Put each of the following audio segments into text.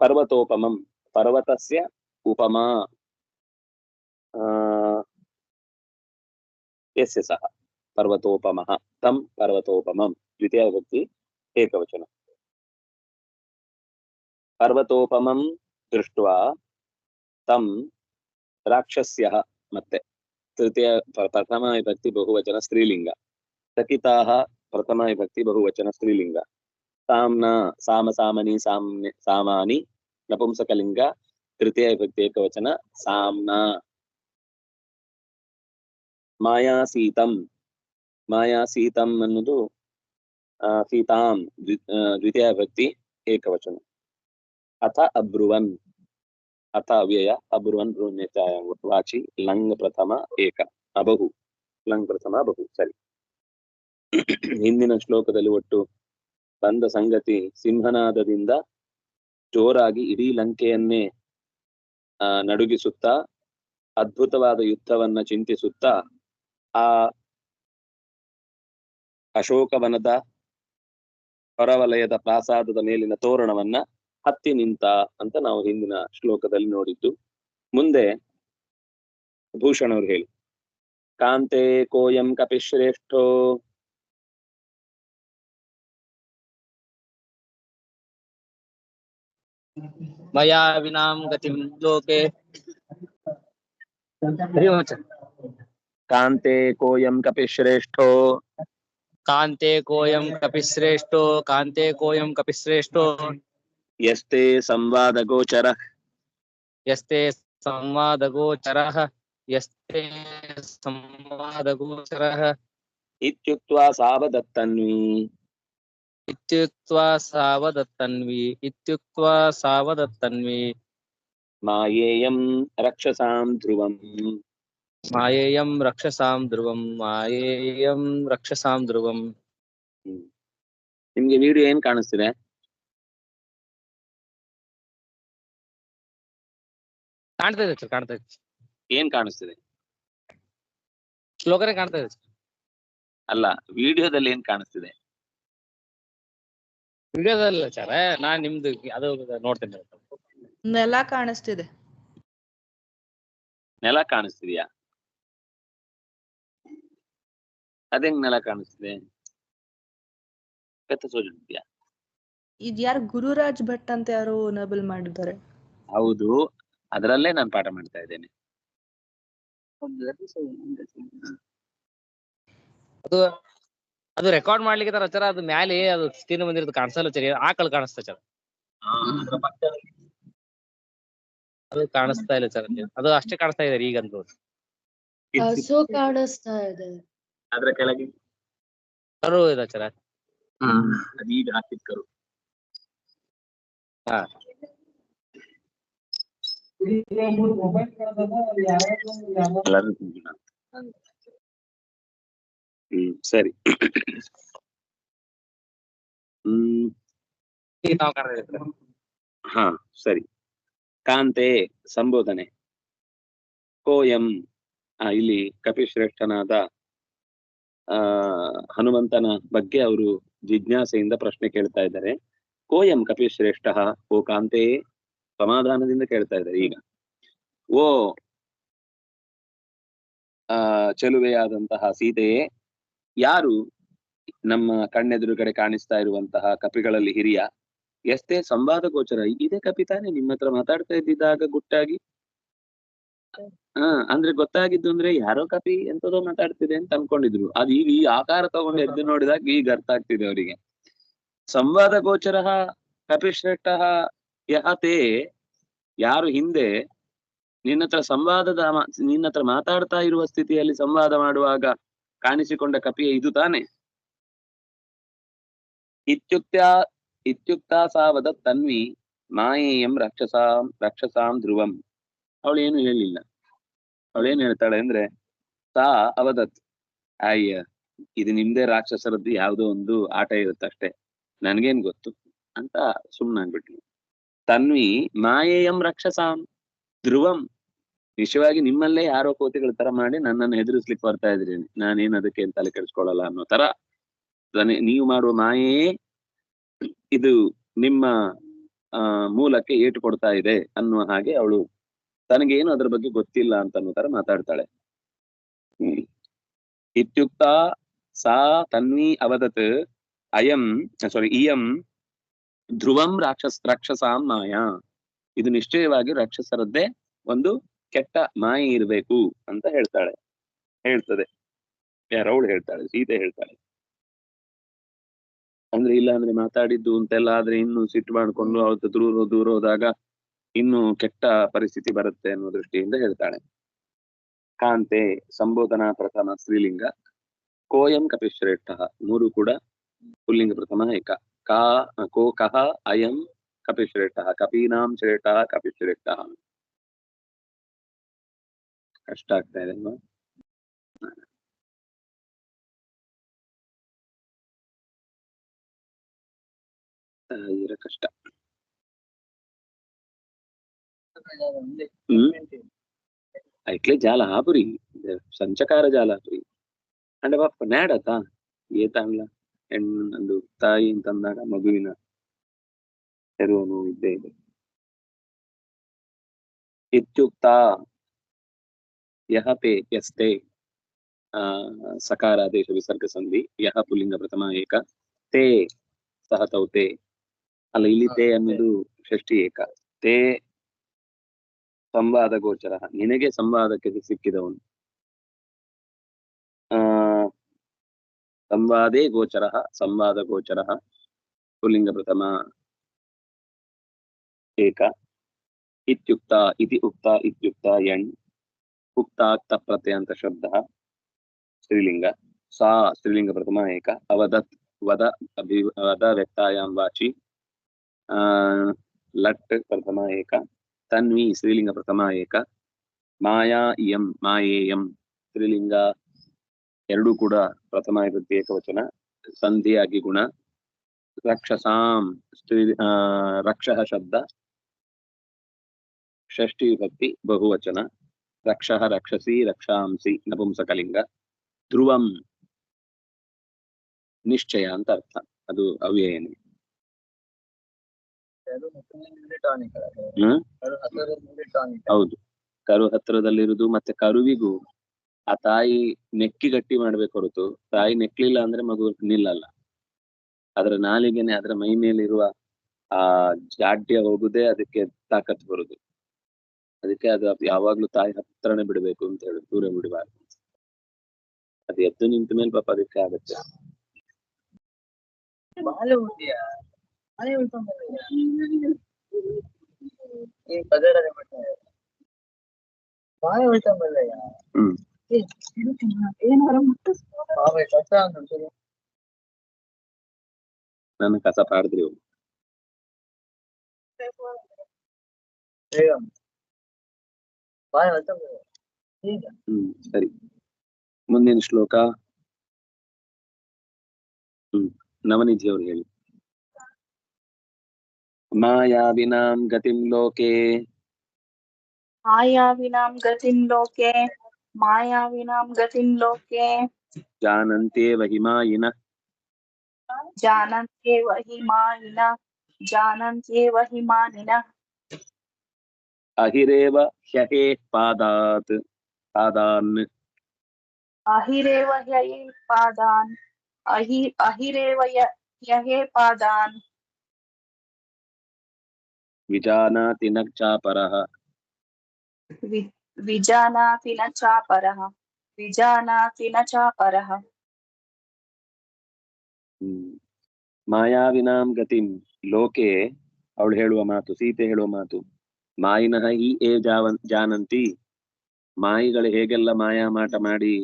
पर्वतोपमं पर्वतस्य उपमा। यस्य सः पर्वतोपमः तं पर्वतोपमं द्वितीयाविभक्तिः एकवचनं। पर्वतोपमं दृष्ट्वा तं राक्षस्यः मत्ते। तृतीय प्रथमाविभक्ति बहुवचनस्त्रीलिङ्गाः प्रथमाविभक्ति बहुवचनस्त्रीलिङ्गा ವಿಭಕ್ತಿ ಬಹುವಚನ ಸ್ತ್ರೀಲಿಂಗ ಸಾಮ್ನ ಸಾಮ ಸಾಮನಿ ಸಾಮ್ಯ ಸಾಮಾನಿ ನಪುಂಸಕಲಿಂಗ ತೃತೀಯ ವಿಭಕ್ತಿ ಏಕವಚನ ಸಾಮ್ನ ಮಾಯಾಸೀತಂ ಮಾಯಾಸೀತಂ ಅನ್ನೋದು ಆ, ಸೀತಾಂ ದ್ವಿ- ಆ, ದ್ವಿತೀಯ ವಿಭಕ್ತಿ ಏಕವಚನ ಅಥ ಅಬ್ರುವನ್ ಅಥ ಅವ್ಯಯ ಅಬ್ರುವನ್ ಋಣ್ಯತಾಯ ವಾಚಿ ಲಂಗ್ ಪ್ರಥಮ ಏಕ ಅಬಹು ಲಂಗ್ ಪ್ರಥಮ ಬಹು ಸರಿ ಹಿಂದಿನ ಶ್ಲೋಕದಲ್ಲಿ ಒಟ್ಟು ಬಂದ ಸಂಗತಿ ಸಿಂಹನಾದದಿಂದ ಜೋರಾಗಿ ಇಡೀ ಲಂಕೆಯನ್ನೇ ಆ, ನಡುಗಿಸುತ್ತಾ ಅದ್ಭುತವಾದ ಯುದ್ಧವನ್ನ ಚಿಂತಿಸುತ್ತಾ ಆ ಅಶೋಕವನದ ಹೊರವಲಯದ ಪ್ರಾಸಾದದ ಮೇಲಿನ ತೋರಣವನ್ನ ಹತ್ತಿ ನಿಂತ ಅಂತ ನಾವು ಹಿಂದಿನ ಶ್ಲೋಕದಲ್ಲಿ ನೋಡಿದ್ದು. ಮುಂದೆ ಭೂಷಣ್ ಅವ್ರು ಹೇಳಿ ಕಾಂತೆ ಕೋಯಂ ಕಪಿಶ್ರೇಷ್ಠೋ मया विनाम गतिम लोके कांते कोयम कपिश्रेष्ठो। कांते कोयम कपिश्रेष्ठो कांते कोयम कपिश्रेष्ठो। यस्ते संवाद गोचर यस्ते संवाद गोचर यस्ते संवाद गोचर इत्युक्त्वा सावदत्तन्वी। ಇತ್ಯುಕ್ತ್ವಾ ಸಾವದತ್ತನ್ವಿ ಸಾವದ ಸಾವದತ್ತನ್ವಿ ಮಾಯೇಯಂ ರಕ್ಷಸಾಂ ಧ್ರುವಂ ಮಾಯೇಯಂ ರಕ್ಷಸಾಂ ಧ್ರುವಂ ಮಾಯೇಯಂ ರಕ್ಷಸಾಂ ಧ್ರುವಂ ನಿಮ್ಗೆ ವಿಡಿಯೋ ಏನ್ ಕಾಣಿಸ್ತಿದೆ? ಕಾಣ್ತಾ ಇದೆ ಸರ್ ಕಾಣ್ತಾ ಇದೆ. ಏನ್ ಕಾಣಿಸ್ತಿದೆ? ಶ್ಲೋಕರೇ ಕಾಣ್ತಾ ಇದೆ ಅಲ್ಲ ವಿಡಿಯೋದಲ್ಲಿ ಏನ್ ಕಾಣಿಸ್ತಿದೆ? ವಿಡಿಯೋದಲ್ಲ ಸರ್ ನಾನ್ ನಿಮ್ದು ಅದು ನೋಡ್ತೇನೆ ನೆಲ ಕಾಣಿಸ್ತಿದೆ. ನೆಲ ಕಾಣಿಸ್ತಿದ್ಯಾ? ಅದೇಂಗ್ ನೆಲ ಕಾಣಿಸ್ತಿದೆ? ಕತ್ತ ಸೋಜಿದ್ಯಾ ಇದ್ ಯಾರು ಗುರುರಾಜ್ ಭಟ್ ಅಂತ ಯಾರು ನಬಲ್ ಮಾಡಿದ್ದಾರೆ. ಹೌದು ಅದರಲ್ಲೇ ನಾನು ಪಾಠ ಮಾಡ್ತಾ ಇದ್ದೇನೆ. ಅದು ಅದು ರೆಕಾರ್ಡ್ ಮಾಡ್ಲಿಕ್ಕೆ ತರ ಸರ್ ಅದು ಮ್ಯಾಲೆ ಅದು ಸ್ಕ್ರೀನ್ ಬಂದಿರೋದು ಕಾಣಿಸಲ್ಲ ಸರಿ ಆಕಳು ಕಾಣಿಸ್ತಾ ಸರ್ ಅದು ಕಾಣಿಸ್ತಾ ಇಲ್ಲ ಸರ್ ಅದು ಅಷ್ಟೇ ಕಾಣಿಸ್ತಾ ಇದೆ ಈಗಂತೂ ಹಸು ಕಾಣಿಸ್ತಾ ಇದೆ. ಅದ್ರ ಕೆಳಗೆ? ಕರು ಇದೆ ಸರ್ ಅದು ಈಗ ಹಾಕಿದ್ ಕರು. ಹಾ. ಎಲ್ಲರೂ ತಿಂದಿಲ್ಲ. ಹ್ಮ್, ಸರಿ. ಹ್ಮ್. ಹಾ, ಸರಿ. ಕಾಂತೆ ಸಂಬೋಧನೆ. ಕೋಯಂ ಇಲ್ಲಿ ಕಪಿಶ್ರೇಷ್ಠನಾದ, ಆ, ಹನುಮಂತನ ಬಗ್ಗೆ ಅವರು ಜಿಜ್ಞಾಸೆಯಿಂದ ಪ್ರಶ್ನೆ ಕೇಳ್ತಾ ಇದ್ದಾರೆ. ಕೋಯಂ ಕಪಿಶ್ರೇಷ್ಠ, ಓ ಕಾಂತೆ, ಸಮಾಧಾನದಿಂದ ಕೇಳ್ತಾ ಇದ್ದಾರೆ ಈಗ. ಓ, ಆ, ಚೆಲುವೆಯಾದಂತಹ ಸೀತೆಯೇ ಯಾರು ನಮ್ಮ ಕಣ್ಣೆದುರುಗಡೆ ಕಾಣಿಸ್ತಾ ಇರುವಂತಹ ಕಪಿಗಳಲ್ಲಿ ಹಿರಿಯ ಎಷ್ಟೇ ಸಂವಾದ ಗೋಚರ, ಇದೇ ಕಪಿ ತಾನೆ ನಿಮ್ಮ ಹತ್ರ ಮಾತಾಡ್ತಾ ಇದ್ದಿದ್ದಾಗ ಗುಟ್ಟಾಗಿ? ಹ, ಅಂದ್ರೆ ಗೊತ್ತಾಗಿದ್ದು ಅಂದ್ರೆ ಯಾರೋ ಕಪಿ ಎಂತದೋ ಮಾತಾಡ್ತಿದೆ ಅಂತ ಅನ್ಕೊಂಡಿದ್ರು. ಅದು ಈಗ ಈ ಆಕಾರ ತಗೊಂಡು ಎದ್ದು ನೋಡಿದಾಗ ಈಗ ಅರ್ಥ ಆಗ್ತಿದೆ ಅವರಿಗೆ. ಸಂವಾದ ಗೋಚರ ಕಪಿಶ್ರೇಷ್ಠ ಯಹತೆ, ಯಾರು ಹಿಂದೆ ನಿನ್ನತ್ರ ಸಂವಾದದ, ನಿನ್ನತ್ರ ನಿನ್ನ ಮಾತಾಡ್ತಾ ಇರುವ ಸ್ಥಿತಿಯಲ್ಲಿ ಸಂವಾದ ಮಾಡುವಾಗ ಕಾಣಿಸಿಕೊಂಡ ಕಪಿಯ ಇದು ತಾನೆ? ಇತ್ಯುಕ್ತ ಇತ್ಯುಕ್ತ ಸಾವದ ತನ್ವಿ, ಮಾಯೇಯಂ ರಕ್ಷಸಾಂ ರಕ್ಷಸಾಂ ಧ್ರುವಂ. ಅವಳೇನು ಹೇಳಿಲ್ಲ. ಅವಳೇನು ಹೇಳ್ತಾಳೆ ಅಂದ್ರೆ, ಸಾ ಅವದತ್. ಅಯ್ಯ ಇದು ನಿಮ್ದೇ ರಾಕ್ಷಸರದ್ದು ಯಾವುದೋ ಒಂದು ಆಟ ಇರುತ್ತಷ್ಟೇ ನನ್ಗೇನ್ ಗೊತ್ತು? ಅಂತ ಸುಮ್ನಾಗ್ಬಿಟ್ಲು. ತನ್ವಿ, ಮಾಯೇಯಂ ರಕ್ಷಸಾಂ, ಧ್ರುವಂ. ನಿಜವಾಗಿ ನಿಮ್ಮಲ್ಲೇ ಯಾರೋ ಕೋತಿಗಳ ತರ ಮಾಡಿ ನನ್ನನ್ನು ಹೆದರಿಸ್ಲಿಕ್ಕೆ ಬರ್ತಾ ಇದ್ರಿ ನಾನೇನ್ ಅದಕ್ಕೆ ತಲೆ ಕೆಡಿಸ್ಕೊಳ್ಳಲ್ಲ ಅನ್ನೋ ತರ ನೀವು ಮಾಡುವ ಮಾಯೇ ಇದು ನಿಮ್ಮ ಮೂಲಕ್ಕೆ ಏಟು ಕೊಡ್ತಾ ಇದೆ ಅನ್ನುವ ಹಾಗೆ ಅವಳು ತನಗೇನು ಅದ್ರ ಬಗ್ಗೆ ಗೊತ್ತಿಲ್ಲ ಅಂತ ಅನ್ನೋ ತರ ಮಾತಾಡ್ತಾಳೆ. ಇತ್ಯುಕ್ತ ಸಾ ತನ್ವಿ ಅವದತ್ ಅಯಂ ಸಾರಿ ಇಯಂ ಧ್ರುವಂ ರಾಕ್ಷಸ, ರಾಕ್ಷಸಾಂ ಮಾಯಾ. ಇದು ನಿಶ್ಚಯವಾಗಿ ರಾಕ್ಷಸರದ್ದೇ ಒಂದು ಕೆಟ್ಟ ಮಾಯಿ ಇರಬೇಕು ಅಂತ ಹೇಳ್ತಾಳೆ. ಹೇಳ್ತದೆ. ಯಾರವಳು ಹೇಳ್ತಾಳೆ ಸೀತೆ ಹೇಳ್ತಾಳೆ. ಅಂದ್ರೆ ಇಲ್ಲ ಅಂದ್ರೆ ಮಾತಾಡಿದ್ದು ಅಂತೆಲ್ಲ ಆದ್ರೆ ಇನ್ನು ಸಿಟ್ಟು ಮಾಡ್ಕೊಂಡು ಅವತ್ತು ದೂರ ದೂರ ಹೋದಾಗ ಇನ್ನು ಕೆಟ್ಟ ಪರಿಸ್ಥಿತಿ ಬರುತ್ತೆ ಅನ್ನೋ ದೃಷ್ಟಿಯಿಂದ ಹೇಳ್ತಾಳೆ. ಕಾಂತೆ ಸಂಬೋಧನಾ ಪ್ರಥಮ ಸ್ತ್ರೀಲಿಂಗ ಕೋಯಂ ಕಪಿಶ್ರೇಷ್ಠ ಮೂರು ಕೂಡ ಪುಲ್ಲಿಂಗ ಪ್ರಥಮ ಏಕ. ಕಾ ಕೋ ಕಹ ಅಯಂ ಕಪಿಶ್ರೇಷ್ಠ ಕಪೀನಾಂ ಶ್ರೇಷ್ಠ ಕಪಿಶ್ರೇಷ್ಠ. ಕಷ್ಟ ಆಗ್ತಾ ಇದೆ ಅಲ್ವಾ? ಇರ ಕಷ್ಟ. ಐಟ್ಲೆ ಜಾಲ ಆಪುರಿ ಸಂಚಕಾರ ಜಾಲ ಆಪುರಿ ಅಂಡ್ ಬಾಪ ಏತ ಏತಾಂಗ್ಲ ಹೆಣ್ಣು ತಾಯಿ ಅಂತಂದಾಗ ಮಗುವಿನ ಹೆರುವನು ಇದ್ದೇ ಇದೆ. ಇತ್ಯುಕ್ತ ಯಹ पे यस्ते सकारादेश विसर्ग ವಿಸರ್ಗ ಸಂಧಿ ಯಹ ಪುಲ್ಲಿಂಗ ಪ್ರಥಮ ಏಕ ತೇ ಸಹ ತೌ ತೇ ಅಲ್ಲ ಇಲ್ಲಿ ತೇ ಅನ್ನೋದು ಷಷ್ಠಿ ಏಕ ತೇ ಸಂವಾದ ಗೋಚರ ನಿನಗೆ ಸಂವಾದಕ್ಕೆ ಸಿಕ್ಕಿದವನು ಆ ಸಂವಾದೇ ಗೋಚರ ಸಂವಾದ ಗೋಚರ ಪುಲ್ಲಿಂಗ ಪ್ರಥಮ ಏಕ ಇತ್ಯುಕ್ತ ಇತಿ ಉಕ್ತ ಇತ್ಯುಕ್ತ ಎಣ್ ಉಕ್ತಾಕ್ತ ಪ್ರತ್ಯಂತ ಶಬ್ದ ಸ್ತ್ರೀಲಿಂಗ ಸಾ ಸ್ತ್ರೀಲಿಂಗ ಪ್ರಥಮ ಏಕ ಅವದತ್ ವದ ಅಭಿ ವದ ವ್ಯಕ್ತಾಯಾಂ ವಾಚಿ ಆ ಲಟ್ ಪ್ರಥಮ ಏಕ ತನ್ವಿ ಸ್ತ್ರೀಲಿಂಗ ಪ್ರಥಮ ಏಕ ಮಾಯಾ ಇಯಂ ಮಾಯೇಯಂ ಸ್ತ್ರೀಲಿಂಗ ಎರಡೂ ಕೂಡ ಪ್ರಥಮ ವಿಭಕ್ತಿ ಏಕವಚನ. ಸಂಧಿಯಾಗಿ ಗುಣ ರಕ್ಷಸಾಂ ಸ್ತ್ರೀ, ಆ, ರಕ್ಷಃ ಶಬ್ದ. ಷಷ್ಠಿ ವಿಭಕ್ತಿ ಬಹುವಚನ. ರಕ್ಷಃ ರಕ್ಷಸಿ ರಕ್ಷಾಂಸಿ ನಪುಂಸಕಲಿಂಗ ಧ್ರುವಂ ನಿಶ್ಚಯ ಅಂತ ಅರ್ಥ. ಅದು ಅವ್ಯಯನೇ. ಹೌದು. ಕರು ಹತ್ರದಲ್ಲಿರುದು ಮತ್ತೆ ಕರುವಿಗೂ ಆ ತಾಯಿ ನೆಕ್ಕಿ ಗಟ್ಟಿ ಮಾಡ್ಬೇಕು ಹೊರತು ತಾಯಿ ನೆಕ್ಲಿಲ್ಲ ಅಂದ್ರೆ ಮಗು ನಿಲ್ಲಲ್ಲ. ಅದರ ನಾಲಿಗೆನೆ ಅದರ ಮೈ ಮೇಲಿರುವ ಆ ಜಾಡ್ಯ ಹೋಗುದೇ ಅದಕ್ಕೆ ತಾಕತ್ ಬರುದು. ಅದಕ್ಕೆ ಅದು ಯಾವಾಗ್ಲೂ ತಾಯಿ ಹತ್ರನೇ ಬಿಡಬೇಕು ಅಂತ ಹೇಳಿ ದೂರ ಬಿಡಬಾರ್ದು. ಅದು ಎದ್ದು ನಿಂತ ಮೇಲೆ ಪಾಪ ಅದಕ್ಕೆ ಆಗತ್ತೆ. ಬಾಳೆ ಉಂಟಿಯ? ಬಾಳೆ ಈ ಪದರದಲ್ಲಿ ಬಿಡ್ತಾರೆ ಬಾಳೆ ಉಳ್ಕೊಂಬಲ್ಲಯ್ಯ ಹ್ಮ್ ಏನಾರ ಮುಟ್ಟಿಸ್ಬೋದು ಬಾವೆ ಕಷ್ಟ ಅಂತ ನನ್ನ ಕಸ ಪಾಡಿದ್ರಿ ಅವ್ರು. ಬೇಗಂ ಬಾಳೆ ಉಳ್ಕೊಂಬಲ್ಲ ಈಗ ಹ್ಮ್ ಸರಿ ಮುಂದಿನ ಶ್ಲೋಕ ಹ್ಮ್ ನವನಿಧಿ ಅವ್ರು ಹೇಳಿ ಮಾಯಾವಿನಾಂ ಗತಿಂ ಲೋಕೆ ಮಾಯಾವಿನಾಂ ಗತಿಂ ಲೋಕೆ ಮಾಯಾವಿನಾಂ ಗತಿಂ ಲೋಕೆ ಜಾನಂತೇವ ಹಿಮಾಯಿನ जानन्त्येव हि मानिन जानन्त्येव हि मानिनः ಅಹಿರೇವ ಹ್ಯಹೇ ಪಾದಾತ್ ಪಾದಾನ್ अहिरेव ह्यये पादान् अहि अहिरेव य- ह्यहे पादान् ವಿಜಾನಾತಿ ನ ಚಾಪರಃ वि विजानाति न चापरः विजानाति न चापरः ಹ್ಮ್ ಮಾಯಾವಿನಾಂ ಗತಿಂ ಲೋಕೆ ಅವಳು ಹೇಳುವ ಮಾತು ಸೀತೆ ಹೇಳುವ ಮಾತು ಮಾಯಿನಃ ಈ ಏ ಜಾವ ಜಾನಂತಿ. ಮಾಯಿಗಳು ಹೇಗೆಲ್ಲ ಮಾಯಾ ಮಾಟ ಮಾಡಿ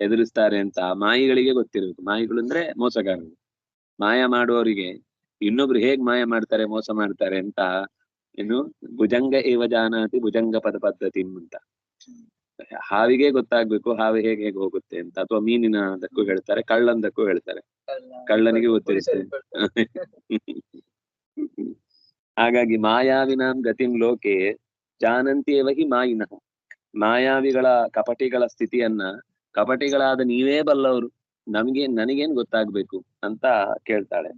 ಎದುರಿಸ್ತಾರೆ ಅಂತ ಮಾಯಿಗಳಿಗೆ ಗೊತ್ತಿರಬೇಕು. ಮಾಯಿಗಳು ಅಂದ್ರೆ ಮೋಸಗಾರರು. ಮಾಯ ಮಾಡುವವರಿಗೆ ಇನ್ನೊಬ್ರು ಹೇಗ್ ಮಾಯ ಮಾಡ್ತಾರೆ ಮೋಸ ಮಾಡ್ತಾರೆ ಅಂತ ಇನ್ನು ಭುಜಂಗ ಏವ ಜಾನಾತಿ ಭುಜಂಗ ಪದ ಪದ್ಧತಿ ಅಂತ. ಹಾವಿಗೆ ಗೊತ್ತಾಗ್ಬೇಕು ಹಾವಿ ಹೇಗೆ ಹೇಗೆ ಹೋಗುತ್ತೆ ಅಂತ. ಅಥವಾ ಮೀನಿನದಕ್ಕೂ ಹೇಳ್ತಾರೆ ಕಳ್ಳಂದಕ್ಕೂ ಹೇಳ್ತಾರೆ. ಕಳ್ಳನಿಗೆ ಗೊತ್ತಿರುತ್ತೆ. ಹಾಗಾಗಿ ಮಾಯಾವಿನಾಂ ಗತಿಂ ಲೋಕೆ ಜಾನಂತಿಯವ ಹಿ ಮಾಯಿನಃ. ಮಾಯಾವಿಗಳ ಕಪಟಿಗಳ ಸ್ಥಿತಿಯನ್ನ ಕಪಟಿಗಳಾದ ನೀವೇ ಬಲ್ಲವರು ನಮ್ಗೆ ನನಗೇನ್ ಗೊತ್ತಾಗ್ಬೇಕು ಅಂತ ಕೇಳ್ತಾಳೆ.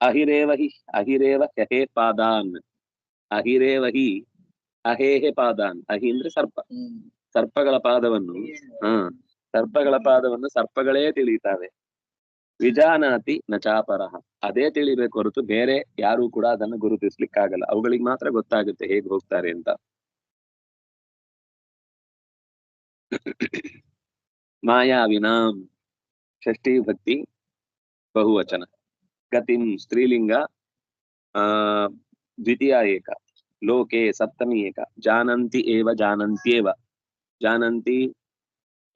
ಅಹಿರೇವಹಿ ಅಹಿರೇವ ಹೆಹೇ ಪಾದಾನ್. ಅಹಿರೇವಹಿ ಅಹೇಹೆ ಪಾದಾನ್. ಅಹಿ ಅಂದ್ರೆ ಸರ್ಪ. ಸರ್ಪಗಳ ಪಾದವನ್ನು ಹ ಸರ್ಪಗಳ ಪಾದವನ್ನು ಸರ್ಪಗಳೇ ತಿಳಿತಾವೆ ವಿಜಾನಾತಿ ನಚಾಪರ ಅದೇ ತಿಳಿಬೇಕು ಹೊರತು ಬೇರೆ ಯಾರು ಕೂಡ ಅದನ್ನು ಗುರುತಿಸ್ಲಿಕ್ಕಾಗಲ್ಲ. ಅವುಗಳಿಗೆ ಮಾತ್ರ ಗೊತ್ತಾಗುತ್ತೆ ಹೇಗೆ ಹೋಗ್ತಾರೆ ಅಂತ. ಮಾಯಾವಿನಾಂ ಷಷ್ಠಿ ಭಕ್ತಿ ಬಹುವಚನ. ಗತಿಂ ಸ್ತ್ರೀಲಿಂಗ, ಆ, ದ್ವಿತೀಯ ಏಕ. ಲೋಕೆ ಸಪ್ತಮಿ ಏಕ. ಜಾನಂತಿ ಏವ, ಜಾನಂತ್ಯೇವ. ಜಾನಂತಿ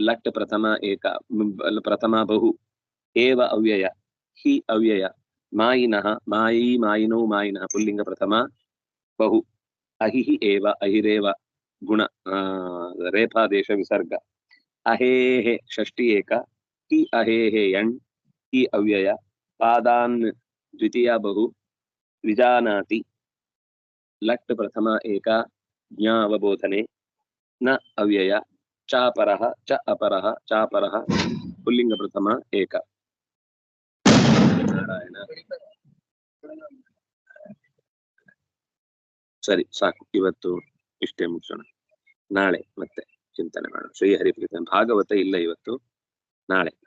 ಲಟ್ ಪ್ರಥಮ ಏಕ. ಪ್ರಥಮ ಬಹು. ಏವ ಅವ್ಯಯ ಹಿ ಅವ್ಯಯ ಮಾಯಿನಃ ಮಾಯಿ ಮಾಯಿನೋ ಮಾಯಿನಃ ಪುಲ್ಲಿಂಗ ಪ್ರಥಮ ಬಹು ಅಹಿಹಿ ಏವ ಅಹಿರೇವ ಗುಣ ಆ, ರೇಫಾದೇಶ ವಿಸರ್ಗ ಅಹೇಹೆ ಷಷ್ಠಿ ಏಕ ಹಿ ಅಹೇಹೆ ಯಣ್ ಹಿ ಅವ್ಯಯ ಪಾದಾನ್ ದ್ವಿತೀಯ ಬಹು ವಿಜಾನಾತಿ ಲಟ್ ಪ್ರಥಮ ಏಕ ಜ್ಞಾ ಅವಬೋಧನೆ ನ ಅವ್ಯಯ ಚಾಪರಃ ಚ ಅಪರಃ ಚಾಪರಃ ಪುಲ್ಲಿಂಗ ಪ್ರಥಮ ಏಕ ಸರಿ, ಸಾಕು. ಇವತ್ತು ಇಷ್ಟೇ ಮುಗಿಸೋಣ ನಾಳೆ ಮತ್ತೆ ಚಿಂತನೆ ಮಾಡೋಣ. ಶ್ರೀ ಹರಿಪ್ರೀತ ಭಾಗವತ ಇಲ್ಲ ಇವತ್ತು. ನಾಳೆ.